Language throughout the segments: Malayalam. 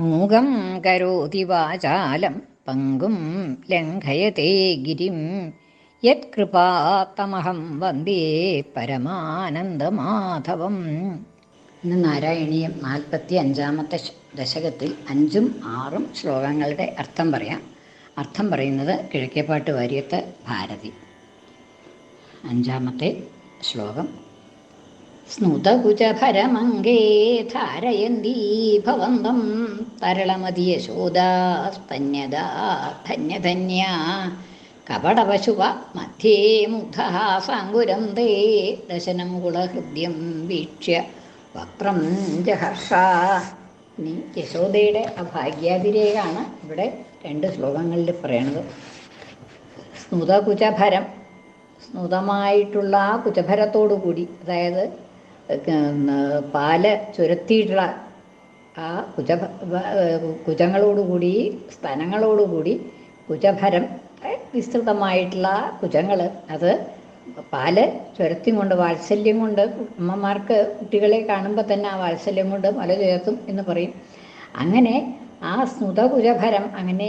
മൂകം കരോതി വാചാലം പങ്കും ലംഘയത്തെ ഗിരിം. യത്കൃപാത്തമഹം വന്ദേ പരമാനന്ദമാധവം. ഇന്ന് നാരായണീയം നാൽപ്പത്തി അഞ്ചാമത്തെ ദശകത്തിൽ അഞ്ചും ആറും ശ്ലോകങ്ങളുടെ അർത്ഥം പറയാം. അർത്ഥം പറയുന്നത് കിഴക്കേപ്പാട്ട് വാര്യത്ത് ഭാരതി. അഞ്ചാമത്തെ ശ്ലോകം. സ്നുതകുചഭരമംഗേ ധാരയന്തീ ഭവന്തം തരളമതി യശോദാസ്തന്യദാ ധന്യധന്യ കപടപശുവ മധ്യേ മുഗ്ധഃ സാങ്കുരം തേ ദശനം കുളഹൃദ്യം വീക്ഷ്യ. വക്രം ജഹർഷ. ഇനി യശോദയുടെ അഭാഗ്യാതിരേഖാണ് ഇവിടെ രണ്ട് ശ്ലോകങ്ങളിൽ പറയണത്. സ്നുതകുചഭരം സ്നുതമായിട്ടുള്ള ആ കുചഭരത്തോടു കൂടി അതായത് പാൽ ചുരത്തിയിട്ടുള്ള ആ കുജ കുജങ്ങളോടുകൂടി സ്തനങ്ങളോടുകൂടി കുജഭരം വിസ്തൃതമായിട്ടുള്ള കുജങ്ങൾ അത് പാൽ ചുരത്തിയും കൊണ്ട് വാത്സല്യം കൊണ്ട് അമ്മമാർക്ക് കുട്ടികളെ കാണുമ്പോൾ തന്നെ ആ വാത്സല്യം കൊണ്ട് മല ചേർത്തും എന്ന് പറയും. അങ്ങനെ ആ സ്നുതകുജഭരം അങ്ങനെ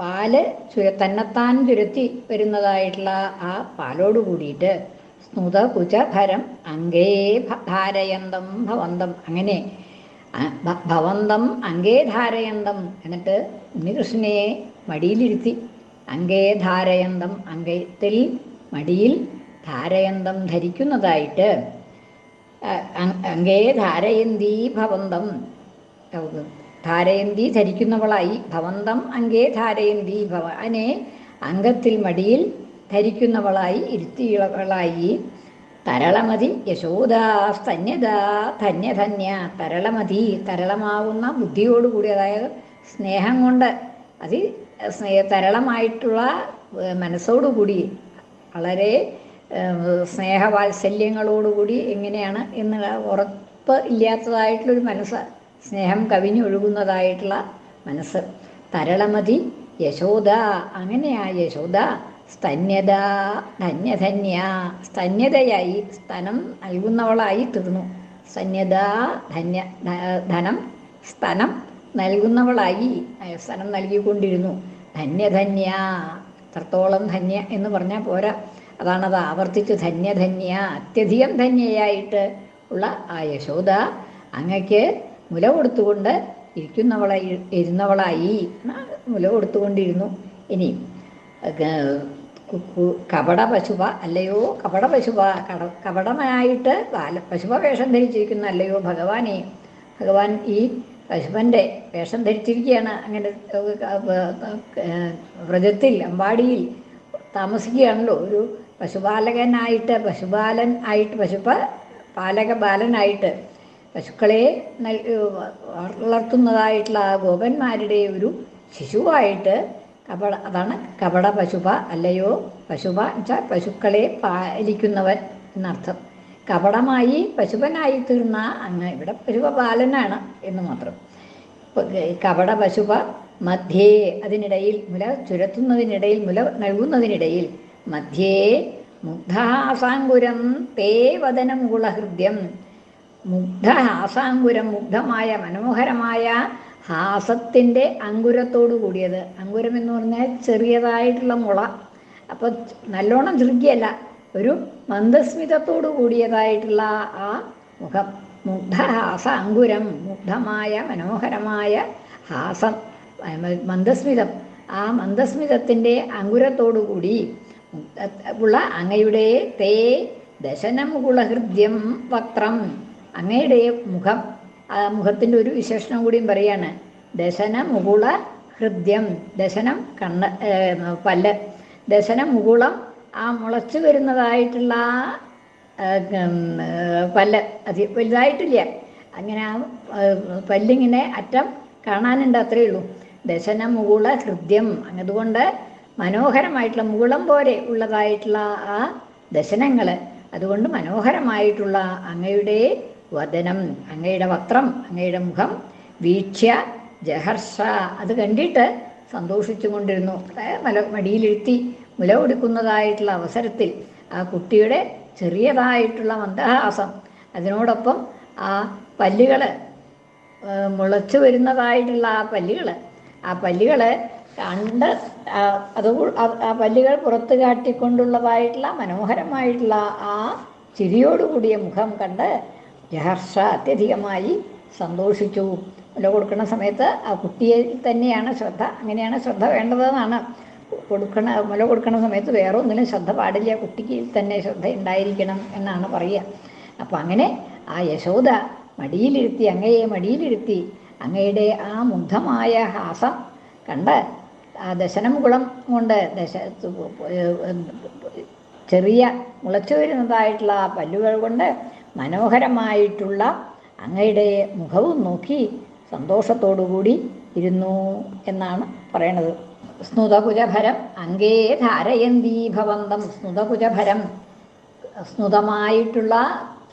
പാൽ ചുര തന്നെത്താൻ ചുരത്തി വരുന്നതായിട്ടുള്ള ആ പാലോട് കൂടിയിട്ട് സ്നുതകുജഭരം അങ്കേ ഭ- ധാരയന്തം ഭവന്തം. അങ്ങനെ ഭവന്തം അങ്കേ ധാരയന്തം. എന്നിട്ട് ഉണ്ണികൃഷ്ണനെ മടിയിലിരുത്തി അങ്കേ ധാരയന്തം അങ്കത്തിൽ മടിയിൽ ധാരയന്തം ധരിക്കുന്നതായിട്ട് അങ്കേ ധാരയന്തി ഭവന്തം. ധാരയന്തി ധരിക്കുന്നവളായി ഭവന്തം അങ്കേ ധാരയന്തി ഭവ അനെ അംഗത്തിൽ മടിയിൽ ധരിക്കുന്നവളായി ഇരുത്തിയവളായി. തരളമതി യശോദാ സ്തന്യത ധന്യധന്യ. തരളമതി തരളമാവുന്ന ബുദ്ധിയോടുകൂടി അതായത് സ്നേഹം കൊണ്ട് അതി സ്നേഹ തരളമായിട്ടുള്ള മനസ്സോടുകൂടി വളരെ സ്നേഹവാത്സല്യങ്ങളോടുകൂടി എങ്ങനെയാണ് എന്നുള്ള ഉറപ്പ് ഇല്ലാത്തതായിട്ടുള്ളൊരു മനസ്സ് സ്നേഹം കവിഞ്ഞൊഴുകുന്നതായിട്ടുള്ള മനസ്സ്. തരളമതി യശോദ അങ്ങനെയാ യശോദ. സ്തന്യത ധന്യധന്യ സ്തന്യതയായി സ്തനം നൽകുന്നവളായി തീർന്നു. സ്തന്യത ധന്യ ധനം സ്തനം നൽകുന്നവളായി സ്തനം നൽകിക്കൊണ്ടിരുന്നു. ധന്യധന്യ എത്രത്തോളം ധന്യ എന്ന് പറഞ്ഞാൽ പോരാ. അതാണത് ആവർത്തിച്ച് ധന്യധന്യ അത്യധികം ധന്യയായിട്ട് ഉള്ള ആ യശോദ അങ്ങക്ക് മുല കൊടുത്തുകൊണ്ട് ഇരിക്കുന്നവളായി ഇരുന്നവളായി മുല കൊടുത്തുകൊണ്ടിരുന്നു. ഇനി ഗ- കു- കു- കപട പശുവ അല്ലയോ? കപട പശുവ കട കപടമായിട്ട് ബാല പശുവ വേഷം ധരിച്ചിരിക്കുന്ന അല്ലയോ? ഭഗവാനെ ഭഗവാൻ ഈ പശുവന്റെ വേഷം ധരിച്ചിരിക്കുകയാണ്. അങ്ങനെ വ്രജത്തിൽ അമ്പാടിയിൽ താമസിക്കുകയാണല്ലോ. ഒരു പശുപാലകനായിട്ട് പശുപാലൻ ആയിട്ട് പശുപ പാലക ബാലനായിട്ട് പശുക്കളെ നൽ വളർത്തുന്നതായിട്ടുള്ള ആ ഗോപന്മാരുടെ ഒരു ശിശുവായിട്ട് കപട അതാണ് കപട പശുപ അല്ലയോ? പശുപ വെച്ചാൽ പശുക്കളെ പാലിക്കുന്നവൻ എന്നർത്ഥം. കപടമായി പശുപനായി തീർന്ന അങ്ങ് ഇവിടെ പശുപ ബാലനാണ് എന്ന് മാത്രം. കപട പശുപ മധ്യേ അതിനിടയിൽ മുല ചുരത്തുന്നതിനിടയിൽ മുല നൽകുന്നതിനിടയിൽ മധ്യേ മുഗ്ധാസാങ്കുരം തേ വദനം ഗുളഹൃദ്യം മുഗ്ധ ആസാങ്കുരം മുഗ്ധമായ മനോഹരമായ ഹാസത്തിന്റെ അങ്കുരത്തോടു കൂടിയത്. അങ്കുരം എന്ന് പറഞ്ഞാൽ ചെറിയതായിട്ടുള്ള മുള. അപ്പോൾ നല്ലോണം ചുരുക്കിയല്ല ഒരു മന്ദസ്മിതത്തോടു കൂടിയതായിട്ടുള്ള ആ മുഖം. മുഗ്ധഹാസ അങ്കുരം മുഗ്ധമായ മനോഹരമായ ഹാസം മന്ദസ്മിതം. ആ മന്ദസ്മിതത്തിന്റെ അങ്കുരത്തോടുകൂടി ഉള്ള അങ്ങയുടെ തേ ദശനം കുളഹൃദ്യം വക്രം അങ്ങയുടെ മുഖം. ആ മുഖത്തിന്റെ ഒരു വിശേഷണം കൂടിയും പറയാണ്. ദശന മുകുള ഹൃദ്യം. ദശനം കണ്ണ് പല്ല്. ദശന മുകുളം ആ മുളച്ചു വരുന്നതായിട്ടുള്ള പല്ല്. അത് വലുതായിട്ടില്ല. അങ്ങനെ ആ പല്ലിങ്ങനെ അറ്റം കാണാനുണ്ട് അത്രയേ ഉള്ളൂ. ദശന മുകുള ഹൃദ്യം. അതുകൊണ്ട് മനോഹരമായിട്ടുള്ള മുകുളം പോലെ ഉള്ളതായിട്ടുള്ള ആ ദശനങ്ങൾ അതുകൊണ്ട് മനോഹരമായിട്ടുള്ള അങ്ങയുടെ വദനം അങ്ങയുടെ വക്രം അങ്ങയുടെ മുഖം വീക്ഷ്യ ജഹർഷ അത് കണ്ടിട്ട് സന്തോഷിച്ചു കൊണ്ടിരുന്നു. മല മടിയിലിരുത്തി മുല കൊടുക്കുന്നതായിട്ടുള്ള അവസരത്തിൽ ആ കുട്ടിയുടെ ചെറിയതായിട്ടുള്ള മന്ദഹാസം അതിനോടൊപ്പം ആ പല്ലുകൾ മുളച്ചു വരുന്നതായിട്ടുള്ള ആ പല്ലുകൾ ആ പല്ലുകൾ കണ്ട് അത് ആ പല്ലുകൾ പുറത്ത് കാട്ടിക്കൊണ്ടുള്ളതായിട്ടുള്ള മനോഹരമായിട്ടുള്ള ആ ചിരിയോടുകൂടിയ മുഖം കണ്ട് ജഹർഷ അത്യധികമായി സന്തോഷിച്ചു. മുല കൊടുക്കുന്ന സമയത്ത് ആ കുട്ടിയെ തന്നെയാണ് ശ്രദ്ധ. അങ്ങനെയാണ് ശ്രദ്ധ വേണ്ടതെന്നാണ്. കൊടുക്കണ മുല കൊടുക്കുന്ന സമയത്ത് വേറെ ഒന്നിനും ശ്രദ്ധ പാടില്ല. കുട്ടിക്ക് തന്നെ ശ്രദ്ധ ഉണ്ടായിരിക്കണം എന്നാണ് പറയുക. അപ്പം അങ്ങനെ ആ യശോദ മടിയിലിരുത്തി അങ്ങയെ മടിയിലിരുത്തി അങ്ങയുടെ ആ മുഗ്ധമായ ഹാസം കണ്ട് ആ ദശനമുകുളം കൊണ്ട് ദശ ചെറിയ മുളച്ചു വരുന്നതായിട്ടുള്ള ആ പല്ലുകൾ കൊണ്ട് മനോഹരമായിട്ടുള്ള അങ്ങയുടെ മുഖവും നോക്കി സന്തോഷത്തോടുകൂടി ഇരുന്നു എന്നാണ് പറയണത്. സ്നുതകുജഭരം അങ്കേ ധാരയന്തീ ഭവന്തം സ്നുതകുജഭരം. സ്നുതമായിട്ടുള്ള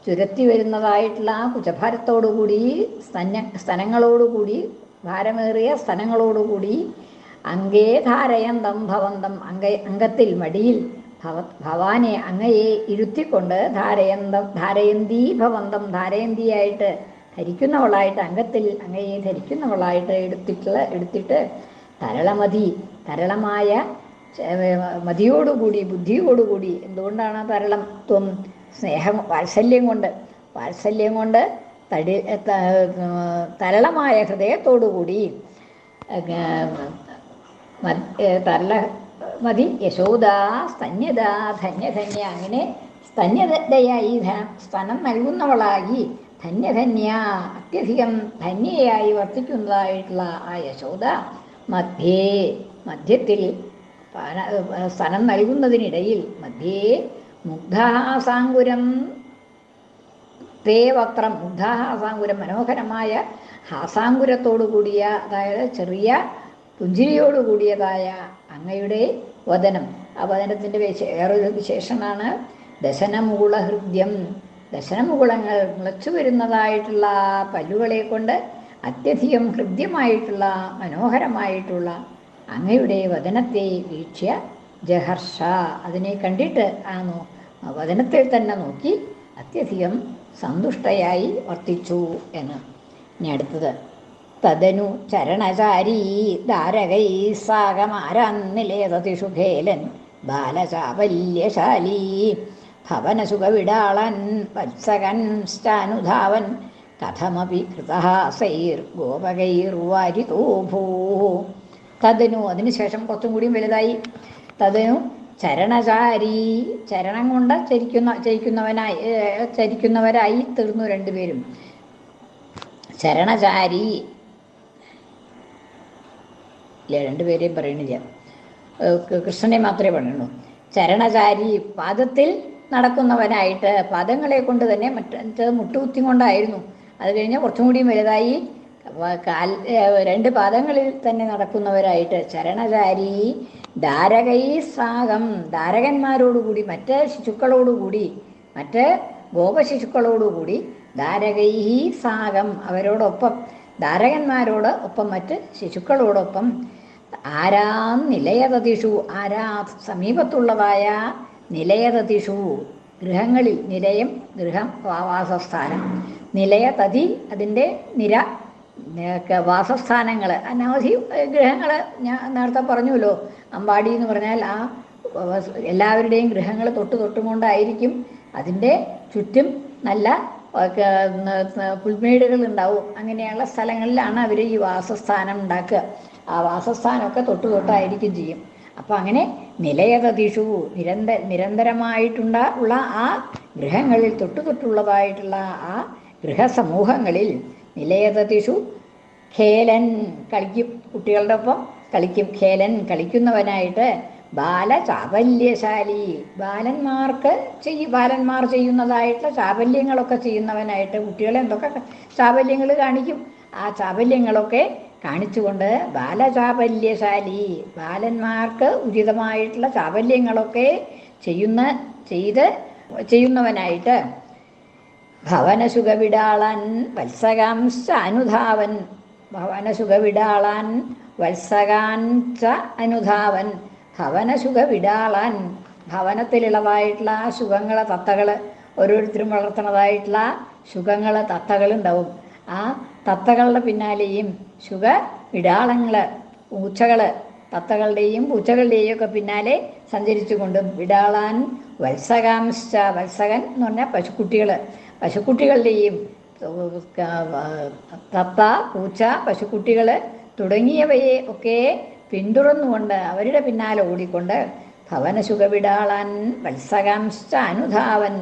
ചുരത്തി വരുന്നതായിട്ടുള്ള കുജഭാരത്തോടുകൂടി സ്തന സ്തനങ്ങളോടുകൂടി ഭാരമേറിയ സ്തനങ്ങളോടുകൂടി അങ്കേ ധാരയന്തം ഭവന്തം അങ്ക അംഗത്തിൽ മടിയിൽ ഭവ ഭവാനെ അങ്ങയെ ഇരുത്തിക്കൊണ്ട് ധാരയന്തം ധാരയന്തി ഭവന്തം ധാരയന്തിയായിട്ട് ധരിക്കുന്നവളായിട്ട് അംഗത്തിൽ അങ്ങയെ ധരിക്കുന്നവളായിട്ട് എടുത്തിട്ടുള്ള എടുത്തിട്ട് തരളമതി തരളമായ മതിയോടുകൂടി ബുദ്ധിയോടുകൂടി എന്തുകൊണ്ടാണ് തരളം ത്വം സ്നേഹം വാത്സല്യം കൊണ്ട് വാത്സല്യം കൊണ്ട് തടി തരളമായ ഹൃദയത്തോടുകൂടി തരള മതി. യശോദാ സ്തന്യത ധന്യധന്യ അങ്ങനെ സ്തന്യതയായി സ്തനം നൽകുന്നവളായി ധന്യധന്യ അത്യധികം ധന്യയായി വർത്തിക്കുന്നതായിട്ടുള്ള ആ യശോദ മധ്യേ മധ്യത്തിൽ സ്തനം നൽകുന്നതിനിടയിൽ മധ്യേ മുഗ്ധാസാങ്കുരം. തേ വക്രം മുഗ്ധാഹാസാങ്കുരം മനോഹരമായ ഹാസാങ്കുരത്തോടു കൂടിയ അതായത് ചെറിയ പുഞ്ചിരിയോട് കൂടിയതായ അങ്ങയുടെ വദനം ആ വദനത്തിന്റെ വിശേ വേറൊരു വിശേഷണമാണ്. ദശനമുകുള ഹൃദ്യം. ദശനമുകുളങ്ങൾ മുളച്ചു വരുന്നതായിട്ടുള്ള പല്ലുകളെ കൊണ്ട് അത്യധികം ഹൃദ്യമായിട്ടുള്ള മനോഹരമായിട്ടുള്ള അങ്ങയുടെ വദനത്തെ വീക്ഷ്യ ജഹർഷ. അതിനെ കണ്ടിട്ട് ആ നോ ആ തന്നെ നോക്കി അത്യധികം സന്തുഷ്ടയായി വർത്തിച്ചു എന്ന്. ഇനി അടുത്തത്. തദനു ചരണചാരീ ധാരകൈ സാഗമാരാന്നിലേതതിഷു ഖേലൻ ബാലചാപല്യശാലീ ഭവനസുഖവിടാളൻ വത്സകൻ സ്റ്റാനുധാവൻ കഥമപി കൃതഹാസൈർ ഗോപകൈർവാരിതോ ഭൂ തദനു അതിനുശേഷം കുറച്ചും കൂടിയും വലുതായി. തദനു ചരണചാരി ചരണം കൊണ്ട് ചരിക്കുന്ന ചരിക്കുന്നവനായി ചരിക്കുന്നവരായി തീർന്നു രണ്ടുപേരും. ചരണചാരി ഇല്ല രണ്ടുപേരെയും പറയണില്ല. കൃഷ്ണനെ മാത്രമേ പറയുള്ളൂ ചരണചാരി പാദത്തിൽ നടക്കുന്നവനായിട്ട് പാദങ്ങളെ കൊണ്ട് തന്നെ മറ്റേ മുട്ടുകുത്തി കൊണ്ടായിരുന്നു. അത് കഴിഞ്ഞ് കുറച്ചും കൂടിയും വലുതായി കാൽ രണ്ട് പാദങ്ങളിൽ തന്നെ നടക്കുന്നവരായിട്ട് ചരണചാരി ധാരകൈ സാഗം. ധാരകന്മാരോടുകൂടി മറ്റ് ശിശുക്കളോടുകൂടി മറ്റ് ഗോപശിശുക്കളോടുകൂടി ധാരകൈ സാഗം. അവരോടൊപ്പം ധാരകന്മാരോട് ഒപ്പം മറ്റ് ശിശുക്കളോടൊപ്പം ആരാ നിലയതതിഷു ആരാ സമീപത്തുള്ളതായ നിലയതതിഷു. ഗൃഹങ്ങളിൽ നിലയം ഗൃഹം വാസസ്ഥാനം. നിലയതതി അതിന്റെ നിര വാസസ്ഥാനങ്ങൾ അനവധി ഗൃഹങ്ങൾ ഞാൻ നേരത്തെ പറഞ്ഞുവല്ലോ. അമ്പാടി എന്ന് പറഞ്ഞാൽ ആ എല്ലാവരുടെയും ഗൃഹങ്ങൾ തൊട്ട് തൊട്ടുകൊണ്ടായിരിക്കും അതിന്റെ ചുറ്റും നല്ല പുൽമേടുകൾ ഉണ്ടാവും അങ്ങനെയുള്ള സ്ഥലങ്ങളിലാണ് അവർ ഈ വാസസ്ഥാനം ഉണ്ടാക്കുക. ആ വാസസ്ഥാനമൊക്കെ തൊട്ട് തൊട്ടായിരിക്കും ചെയ്യും. അപ്പോൾ അങ്ങനെ നിലയതതിഷു നിരന്തര നിരന്തരമായിട്ടുണ്ട ഉള്ള ആ ഗൃഹങ്ങളിൽ തൊട്ടു തൊട്ടുള്ളതായിട്ടുള്ള ആ ഗൃഹസമൂഹങ്ങളിൽ നിലയതതിഷു ഖേലൻ കളിക്കും. കുട്ടികളുടെ ഒപ്പം കളിക്കും. ഖേലൻ കളിക്കുന്നവനായിട്ട് ബാലചാപല്യശാലി ബാലന്മാർക്ക് ചെയ്യ ബാലന്മാർ ചെയ്യുന്നതായിട്ടുള്ള ചാപല്യങ്ങളൊക്കെ ചെയ്യുന്നവനായിട്ട് കുട്ടികളെ എന്തൊക്കെ ചാപല്യങ്ങൾ കാണിക്കും? ആ ചാപല്യങ്ങളൊക്കെ കാണിച്ചുകൊണ്ട് ബാലചാപല്യശാലി ബാലന്മാർക്ക് ഉചിതമായിട്ടുള്ള ചാപല്യങ്ങളൊക്കെ ചെയ്യുന്ന ചെയ്ത് ചെയ്യുന്നവനായിട്ട്. ഭവനസുഖവിടാളൻ വത്സകാംശ അനുധാവൻ. ഭവനസുഖവിടാളൻ വത്സകാൻ ച അനുധാവൻ. ഭവനസുഖവിടാളൻ ഭവനത്തിലിളവായിട്ടുള്ള ആ സുഖങ്ങളെ തത്തകൾ ഓരോരുത്തരും വളർത്തുന്നതായിട്ടുള്ള സുഖങ്ങൾ തത്തകളുണ്ടാവും ആ തത്തകളുടെ പിന്നാലെയും സുഖ വിടാളങ്ങൾ പൂച്ചകൾ തത്തകളുടെയും പൂച്ചകളുടെയും ഒക്കെ പിന്നാലെ സഞ്ചരിച്ചു കൊണ്ടും വിടാളാൻ വത്സകാംശ വത്സകൻ എന്ന് പറഞ്ഞാൽ പശുക്കുട്ടികൾ പശുക്കുട്ടികളുടെയും തത്ത പൂച്ച പശുക്കുട്ടികൾ തുടങ്ങിയവയെ ഒക്കെ പിന്തുടർന്നുകൊണ്ട് അവരുടെ പിന്നാലെ ഓടിക്കൊണ്ട് ഭവനശുഖവിടാളാൻ വത്സകാംശ അനുധാവൻ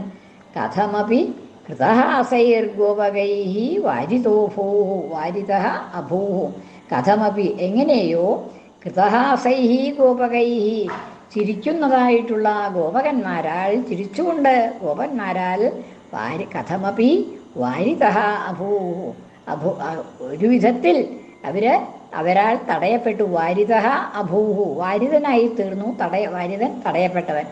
കഥമപി കൃതഹാസൈർഗോപകൈ വാരിതോഭൂ വാരിത അഭൂ കഥമപി എങ്ങനെയോ കൃതഹാസൈ ഗോപകൈ ചിരിക്കുന്നതായിട്ടുള്ള ഗോപകന്മാരാൽ ചിരിച്ചുകൊണ്ട് ഗോപന്മാരാൽ വാരി കഥമപി വാരിത അഭൂ അഭൂ ഒരു വിധത്തിൽ അവർ അവരാൾ തടയപ്പെട്ടു. വാരിത അഭൂഹു. വാരിതനായി തീർന്നു. തടയ വാരിതൻ തടയപ്പെട്ടവൻ.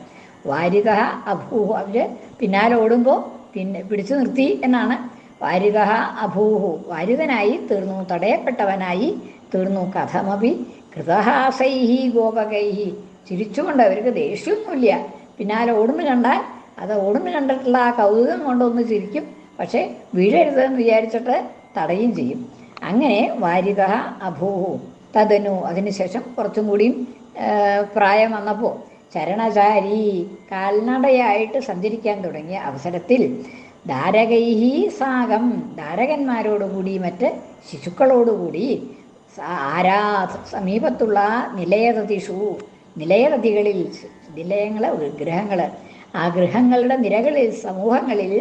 വാരിത അഭൂഹു. അവർ പിന്നാലെ ഓടുമ്പോൾ പിന്നെ പിടിച്ചു നിർത്തി എന്നാണ്. വാരിത അഭൂഹു. വാരിതനായി തീർന്നു. തടയപ്പെട്ടവനായി തീർന്നു. കഥമപി കൃതഹാസൈഹി ഗോപകൈഹി. ചിരിച്ചുകൊണ്ട് അവർക്ക് ദേഷ്യമൊന്നുമില്ല. പിന്നാലെ ഓടുന്നു കണ്ടാൽ അത് ഓടുന്നു കണ്ടിട്ടുള്ള ആ കൗതുകം കൊണ്ടൊന്ന് ചിരിക്കും. പക്ഷേ വീഴരുതെന്ന് വിചാരിച്ചിട്ട് തടയും ചെയ്യും. അങ്ങനെ വാരിക അഭൂ തതനു അതിനുശേഷം കുറച്ചും കൂടിയും പ്രായം വന്നപ്പോൾ ചരണചാരി കാൽനടയായിട്ട് സഞ്ചരിക്കാൻ തുടങ്ങിയ അവസരത്തിൽ ധാരകൈഹി സാഗം. ധാരകന്മാരോടുകൂടി മറ്റ് ശിശുക്കളോടുകൂടി ആരാ സമീപത്തുള്ള നിലയതതിഷു. നിലയതതികളിൽ നിലയങ്ങൾ ഗൃഹങ്ങൾ ആ ഗൃഹങ്ങളുടെ നിരകളിൽ സമൂഹങ്ങളിൽ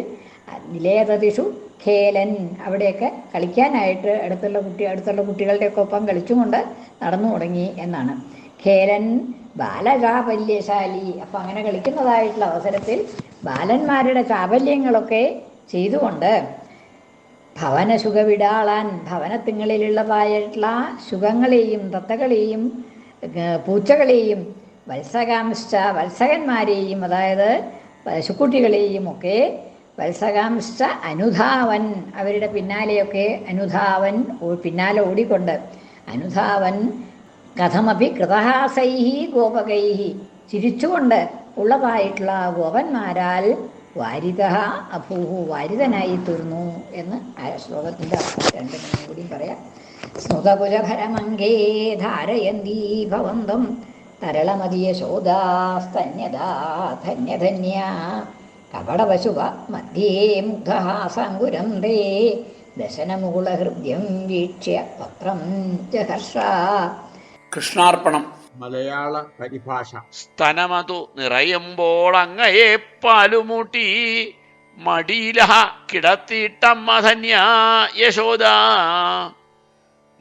നിലയരതിഷു ഖേലൻ അവിടെയൊക്കെ കളിക്കാനായിട്ട് അടുത്തുള്ള കുട്ടി അടുത്തുള്ള കുട്ടികളുടെയൊക്കെ ഒപ്പം കളിച്ചുകൊണ്ട് നടന്നു തുടങ്ങി എന്നാണ്. ഖേലൻ ബാലചാപല്യശാലി അപ്പം അങ്ങനെ കളിക്കുന്നതായിട്ടുള്ള അവസരത്തിൽ ബാലന്മാരുടെ ചാപല്യങ്ങളൊക്കെ ചെയ്തുകൊണ്ട് ഭവന സുഖവിടാളാൻ ഭവനത്തിങ്ങളിലുള്ളതായിട്ടുള്ള സുഖങ്ങളെയും തത്തകളെയും പൂച്ചകളെയും വത്സകാംശ വത്സകന്മാരെയും അതായത് പശുക്കുട്ടികളെയും ഒക്കെ വത്സകാംശ അനുധാവൻ. അവരുടെ പിന്നാലെയൊക്കെ അനുധാവൻ പിന്നാലെ ഓടിക്കൊണ്ട്. അനുധാവൻ കഥമപി കൃതഹാസൈഹി ഗോപകൈഹി. ചിരിച്ചുകൊണ്ട് ഉള്ളതായിട്ടുള്ള ഗോപന്മാരാൽ വാരിത അഭൂഹു വാരിതനായി തീർന്നു എന്ന് ആ ശ്ലോകത്തിന്റെ രണ്ട് കൂടി പറയാം. സ്മൃതകുലഭരമംഗേ ധാരയന്തീ ഭവന്തം. തരളമതിയ ശോദാസ്തന്യതാ ധന്യധന്യ. കപടവശുവ മധ്യേ മുഗ്ധഹാസങ്കുരം തേ ദശനമുകുളഹൃദ്യം വീക്ഷ്യ പത്രം ജഹർഷ. കൃഷ്ണാർപ്പണം. മലയാള പരിഭാഷ. സ്തനമതു നിറയുമ്പോൾ അങ്ങയെ പാലുമൂട്ടി. മടിയില കിടത്തിയിട്ടമ്മ ധന്യ യശോദ.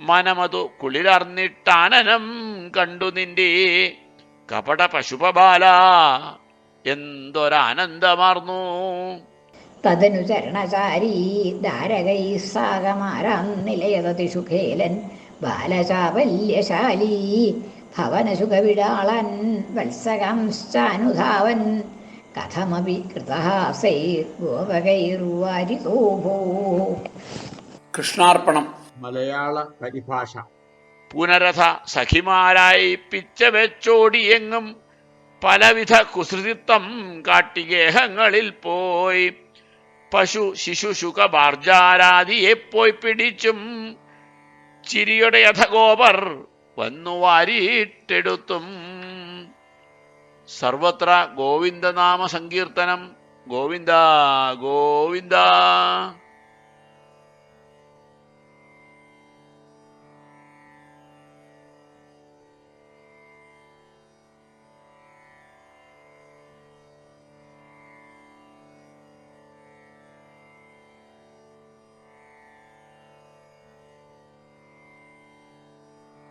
മനമതു കുളിലർന്നിട്ടാനനം കണ്ടു നിന്റെ കപട പശുപബാല എന്തൊരാനന്ദമാർന്നു? തദനു ചരണചാരീ ധാരകൈ സാഗമാരാം സുഖേലൻ ഖേലൻ ബാലചാപല്യശാലീ ഭവനസുഖവിടാളൻ വത്സകംശ്ചാനുധാവൻ കഥമപി കൃതഹാസൈ ഗോപകൈർവാരിതോഭോ കൃഷ്ണാർപ്പണം. മലയാള പരിഭാഷ. പുനരഥ സഖിമാരായി പിച്ച വെച്ചോടിയെങ്ങും പലവിധ കുസൃതിത്വം കാട്ടികേഹങ്ങളിൽ പോയി. പശു ശിശു ശുക ബാർജാരാദിയെ പോയി പിടിച്ചും ചിരിയുടെ യഥഗോപർ വന്നു വാരിയിട്ടെടുത്തും. സർവത്ര ഗോവിന്ദനാമ സങ്കീർത്തനം ഗോവിന്ദ ഗോവിന്ദ.